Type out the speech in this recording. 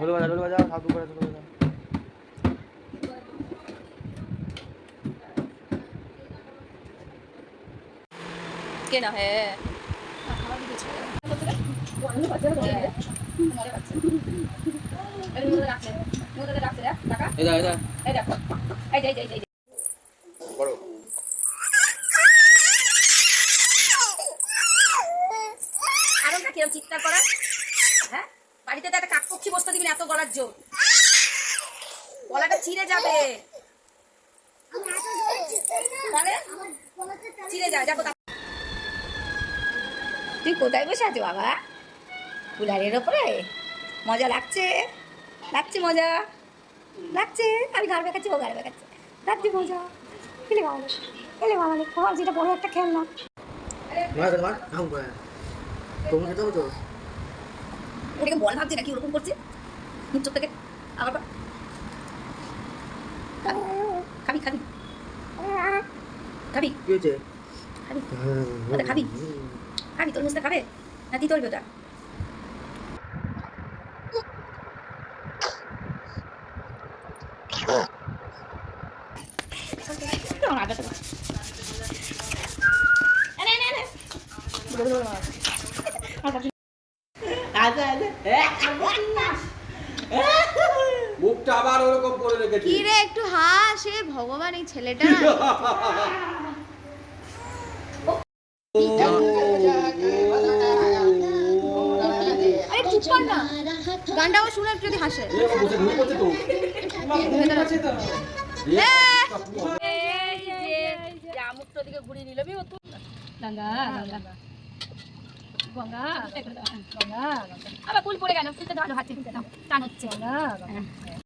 ঢোল বাজা ঢোল বাজাও সাধু করে ঢোল বাজাও কে না হ্যাঁ বড়। আরমটা কিরম চিৎকার করা হ্যাঁ? বাড়িতে তো একটা কাকপক্ষী বসতে দিবি এত গলার জোর। গলাটা চিড়ে যাবে। যায় দেখো তুই কোথায় বসে আছো বাবা? কুলারের ওপরে? মজা লাগছে? লাগছে মজা? লাগছে? আমি ঘর বেখাচ্ছি ও ঘর বেখাচ্ছে লাগছে মজা। এলে বাবা এলে বাবা খাওয়া যেটা বড় একটা খেলনা। তোমার খেতে হবে তো? ওটাকে বল ভাবছি নাকি ওরকম করছে? মুখ চোখ থেকে আবার খাবি খাবি খাবি। কি হয়েছে? খাবি। ওটা খাবি? খাবি তোর মুখটা খাবে? না তুই তোলবি ওটা মুখটা আবার ওরকম করে রেখেছি কি রে একটু হাস এ ভগবান এই ছেলেটা। গানটাও শুনে যদি হাসে। আমুকটা দিকে ঘুরিয়ে নিল ও তুই গঙ্গা গঙ্গা গঙ্গা গঙ্গা আবার ফুল পড়ে গেল ফুলটা ধরো হাতে ফুলটা দাও। টান হচ্ছে। গঙ্গা।